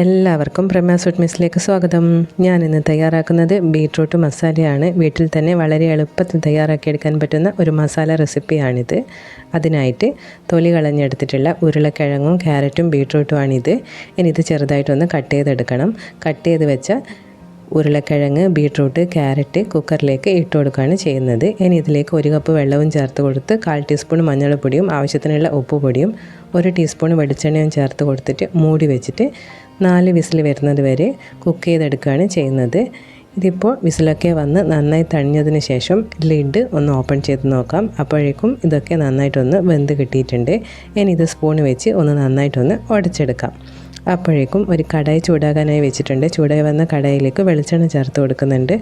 എല്ലാവർക്കും പ്രമ സ്വീറ്റ് മിസ്സിലേക്ക് സ്വാഗതം. ഞാൻ ഇന്ന് തയ്യാറാക്കുന്നത് ബീട്രൂട്ട് മസാലയാണ്. വീട്ടിൽ തന്നെ വളരെ എളുപ്പത്തിൽ തയ്യാറാക്കിയെടുക്കാൻ പറ്റുന്ന ഒരു മസാല റെസിപ്പിയാണിത്. അതിനായിട്ട് തൊലി കളഞ്ഞെടുത്തിട്ടുള്ള ഉരുളക്കിഴങ്ങും ക്യാരറ്റും ബീട്രൂട്ടുമാണിത്. ഇനി ഇത് ചെറുതായിട്ടൊന്ന് കട്ട് ചെയ്തെടുക്കണം. കട്ട് ചെയ്ത് വെച്ച ഉരുളക്കിഴങ്ങ് ബീട്രൂട്ട് ക്യാരറ്റ് കുക്കറിലേക്ക് ഇട്ട് കൊടുക്കുകയാണ് ചെയ്യുന്നത്. ഇനി ഇതിലേക്ക് ഒരു കപ്പ് വെള്ളവും ചേർത്ത് കൊടുത്ത് കാൽ ടീസ്പൂൺ മഞ്ഞൾപ്പൊടിയും ആവശ്യത്തിനുള്ള ഉപ്പ് പൊടിയും ഒരു ടീസ്പൂൺ വെളിച്ചെണ്ണയും ചേർത്ത് കൊടുത്തിട്ട് മൂടി വെച്ചിട്ട് നാല് വിസിൽ വരുന്നത് വരെ കുക്ക് ചെയ്തെടുക്കുകയാണ് ചെയ്യുന്നത്. ഇതിപ്പോൾ വിസിലൊക്കെ വന്ന് നന്നായി തണിഞ്ഞതിന് ശേഷം ലിഡ് ഒന്ന് ഓപ്പൺ ചെയ്ത് നോക്കാം. അപ്പോഴേക്കും ഇതൊക്കെ നന്നായിട്ടൊന്ന് വെന്ത് കിട്ടിയിട്ടുണ്ട്. ഇനി ഇത് സ്പൂൺ വെച്ച് ഒന്ന് നന്നായിട്ടൊന്ന് ഉടച്ചെടുക്കാം. അപ്പോഴേക്കും ഒരു കടായി ചൂടാകാനായി വെച്ചിട്ടുണ്ട്. ചൂടായി വന്ന കടായിലേക്ക് വെളിച്ചെണ്ണ ചേർത്ത് കൊടുക്കുന്നുണ്ട്.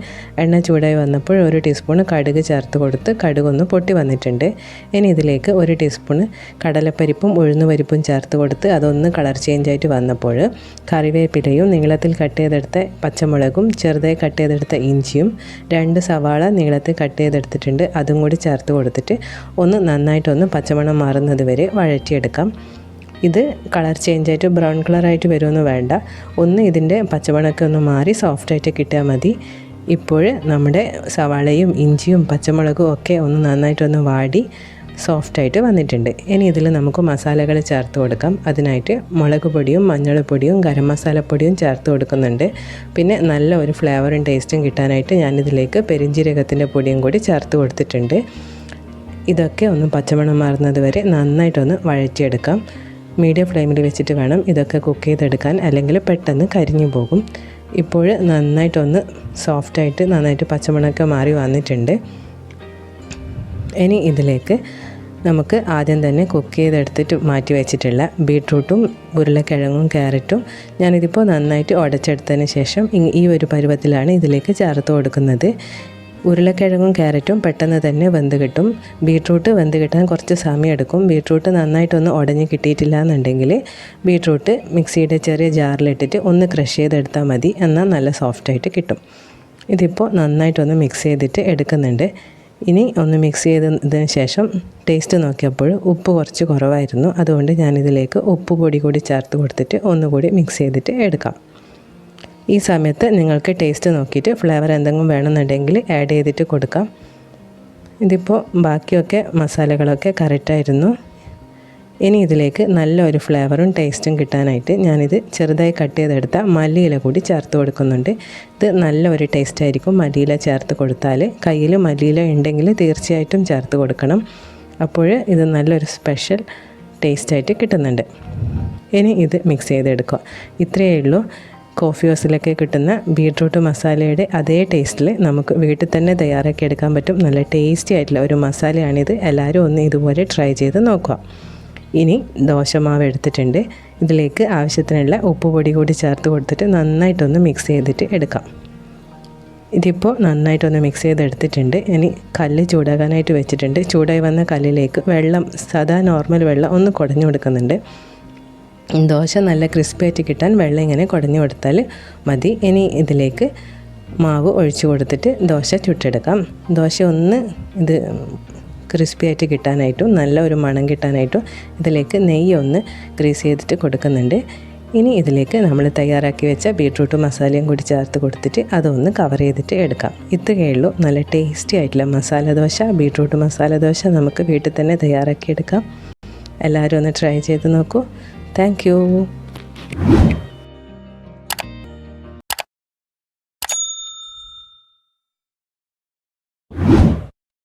എണ്ണ ചൂടായി വന്നപ്പോൾ ഒരു ടീസ്പൂൺ കടുക് ചേർത്ത് കൊടുത്ത് കടുകൊന്ന് പൊട്ടി വന്നിട്ടുണ്ട്. ഇനി ഇതിലേക്ക് ഒരു ടീസ്പൂൺ കടലപ്പരിപ്പും ഉഴുന്നുപരിപ്പും ചേർത്ത് കൊടുത്ത് അതൊന്ന് കളർ ചേഞ്ച് ആയിട്ട് വന്നപ്പോൾ കറിവേപ്പിലയും നീളത്തിൽ കട്ട് ചെയ്തെടുത്ത പച്ചമുളകും ചെറുതായി കട്ട് ചെയ്തെടുത്ത ഇഞ്ചിയും രണ്ട് സവാള നീളത്തിൽ കട്ട് ചെയ്തെടുത്തിട്ടുണ്ട്. അതും കൂടി ചേർത്ത് കൊടുത്തിട്ട് ഒന്ന് നന്നായിട്ടൊന്ന് പച്ചമണം മാറുന്നത് വരെ വഴറ്റിയെടുക്കാം. ഇത് കളർ ചേഞ്ച് ആയിട്ട് ബ്രൗൺ കളറായിട്ട് വരുമെന്ന് വേണ്ട. ഒന്ന് ഇതിന്റെ പച്ചമണമൊക്കെ ഒന്ന് മാറി സോഫ്റ്റായിട്ട് കിട്ടിയാൽ മതി. ഇപ്പോൾ നമ്മുടെ സവാളയും ഇഞ്ചിയും പച്ചമുളകും ഒക്കെ ഒന്ന് നന്നായിട്ടൊന്ന് വാടി സോഫ്റ്റായിട്ട് വന്നിട്ടുണ്ട്. ഇനി ഇതിൽ നമുക്ക് മസാലകൾ ചേർത്ത് കൊടുക്കാം. അതിനായിട്ട് മുളക് പൊടിയും മഞ്ഞൾപ്പൊടിയും ഗരം മസാലപ്പൊടിയും ചേർത്ത് കൊടുക്കുന്നുണ്ട്. പിന്നെ നല്ല ഒരു ഫ്ലേവറും ടേസ്റ്റും കിട്ടാനായിട്ട് ഞാനിതിലേക്ക് പെരിഞ്ജീരകത്തിന്റെ പൊടിയും കൂടി ചേർത്ത് കൊടുത്തിട്ടുണ്ട്. ഇതൊക്കെ ഒന്ന് പച്ചമണം മാറുന്നത് വരെ നന്നായിട്ടൊന്ന് വഴറ്റിയെടുക്കാം. മീഡിയം ഫ്ലെയിമിൽ വെച്ചിട്ട് വേണം ഇതൊക്കെ കുക്ക് ചെയ്തെടുക്കാൻ. അല്ലെങ്കിൽ പെട്ടെന്ന് കരിഞ്ഞു പോകും. ഇപ്പോൾ നന്നായിട്ടൊന്ന് സോഫ്റ്റായിട്ട് നന്നായിട്ട് പച്ചമണമൊക്കെ മാറി വന്നിട്ടുണ്ട്. ഇനി ഇതിലേക്ക് നമുക്ക് ആദ്യം തന്നെ കുക്ക് ചെയ്തെടുത്തിട്ട് മാറ്റി വെച്ചിട്ടുള്ള ബീട്രൂട്ടും ഉരുളക്കിഴങ്ങും ക്യാരറ്റും ഞാനിതിപ്പോൾ നന്നായിട്ട് ഉടച്ചെടുത്തതിന് ശേഷം ഈ ഒരു പരുവത്തിലാണ് ഇതിലേക്ക് ചേർത്ത് കൊടുക്കുന്നത്. ഉരുളക്കിഴങ്ങും ക്യാരറ്റും പെട്ടെന്ന് തന്നെ വെന്ത് കിട്ടും. ബീട്രൂട്ട് വെന്ത് കിട്ടാൻ കുറച്ച് സമയം എടുക്കും. ബീട്രൂട്ട് നന്നായിട്ടൊന്ന് ഉടഞ്ഞ് കിട്ടിയിട്ടില്ല എന്നുണ്ടെങ്കിൽ ബീട്രൂട്ട് മിക്സിയുടെ ചെറിയ ജാറിലിട്ടിട്ട് ഒന്ന് ക്രഷ് ചെയ്തെടുത്താൽ മതി. എന്നാൽ നല്ല സോഫ്റ്റായിട്ട് കിട്ടും. ഇതിപ്പോൾ നന്നായിട്ടൊന്ന് മിക്സ് ചെയ്തിട്ട് എടുക്കുന്നുണ്ട്. ഇനി ഒന്ന് മിക്സ് ചെയ്തതിന് ശേഷം ടേസ്റ്റ് നോക്കിയപ്പോൾ ഉപ്പ് കുറച്ച് കുറവായിരുന്നു. അതുകൊണ്ട് ഞാനിതിലേക്ക് ഉപ്പ് പൊടി കൂടി ചേർത്ത് കൊടുത്തിട്ട് ഒന്നുകൂടി മിക്സ് ചെയ്തിട്ട് എടുക്കാം. ഈ സമയത്ത് നിങ്ങൾക്ക് ടേസ്റ്റ് നോക്കിയിട്ട് ഫ്ലേവർ എന്തെങ്കിലും വേണമെന്നുണ്ടെങ്കിൽ ആഡ് ചെയ്തിട്ട് കൊടുക്കാം. ഇതിപ്പോൾ ബാക്കിയൊക്കെ മസാലകളൊക്കെ കറക്റ്റായിരുന്നു ഇനി ഇതിലേക്ക് നല്ലൊരു ഫ്ലേവറും ടേസ്റ്റും കിട്ടാനായിട്ട് ഞാനിത് ചെറുതായി കട്ട് ചെയ്തെടുത്ത മല്ലിയില കൂടി ചേർത്ത് കൊടുക്കുന്നുണ്ട്. ഇത് നല്ലൊരു ടേസ്റ്റ് ആയിരിക്കും മല്ലിയില ചേർത്ത് കൊടുത്താൽ. കയ്യിൽ മല്ലിയില ഉണ്ടെങ്കിൽ തീർച്ചയായിട്ടും ചേർത്ത് കൊടുക്കണം. അപ്പോൾ ഇത് നല്ലൊരു സ്പെഷ്യൽ ടേസ്റ്റായിട്ട് കിട്ടുന്നുണ്ട്. ഇനി ഇത് മിക്സ് ചെയ്തെടുക്കുക. ഇത്രയേ ഉള്ളൂ. കോഫി ഹൗസിലൊക്കെ കിട്ടുന്ന ബീട്രൂട്ട് മസാലയുടെ അതേ ടേസ്റ്റിൽ നമുക്ക് വീട്ടിൽ തന്നെ തയ്യാറാക്കി എടുക്കാൻ പറ്റും. നല്ല ടേസ്റ്റി ആയിട്ടുള്ള ഒരു മസാലയാണിത്. എല്ലാവരും ഒന്ന് ഇതുപോലെ ട്രൈ ചെയ്ത് നോക്കുക. ഇനി ദോശമാവ് എടുത്തിട്ടുണ്ട്. ഇതിലേക്ക് ആവശ്യത്തിനുള്ള ഉപ്പ് പൊടി കൂടി ചേർത്ത് കൊടുത്തിട്ട് നന്നായിട്ടൊന്ന് മിക്സ് ചെയ്തിട്ട് എടുക്കാം. ഇതിപ്പോൾ നന്നായിട്ടൊന്ന് മിക്സ് ചെയ്തെടുത്തിട്ടുണ്ട്. ഇനി കല്ല് ചൂടാകാനായിട്ട് വെച്ചിട്ടുണ്ട്. ചൂടായി വന്ന കല്ലിലേക്ക് വെള്ളം സദാ നോർമൽ വെള്ളം ഒന്ന് കുടഞ്ഞു കൊടുക്കുന്നുണ്ട്. ദോശ നല്ല ക്രിസ്പി ആയിട്ട് കിട്ടാൻ വെള്ളം ഇങ്ങനെ കുടഞ്ഞു കൊടുത്താൽ മതി. ഇനി ഇതിലേക്ക് മാവ് ഒഴിച്ചു കൊടുത്തിട്ട് ദോശ ചുട്ടെടുക്കാം. ദോശ ഒന്ന് ഇത് ക്രിസ്പി ആയിട്ട് കിട്ടാനായിട്ടും നല്ല ഒരു മണം കിട്ടാനായിട്ടും ഇതിലേക്ക് നെയ്യ് ഒന്ന് ഗ്രീസ് ചെയ്തിട്ട് കൊടുക്കുന്നുണ്ട്. ഇനി ഇതിലേക്ക് നമ്മൾ തയ്യാറാക്കി വെച്ച ബീട്രൂട്ട് മസാലയും കൂടി ചേർത്ത് കൊടുത്തിട്ട് അതൊന്ന് കവർ ചെയ്തിട്ട് എടുക്കാം. ഇത്രയേ നല്ല ടേസ്റ്റി ആയിട്ടുള്ള മസാല ദോശ ബീട്രൂട്ട് മസാല ദോശ നമുക്ക് വീട്ടിൽ തന്നെ തയ്യാറാക്കി എടുക്കാം. എല്ലാവരും ഒന്ന് ട്രൈ ചെയ്ത് നോക്കൂ. Thank you.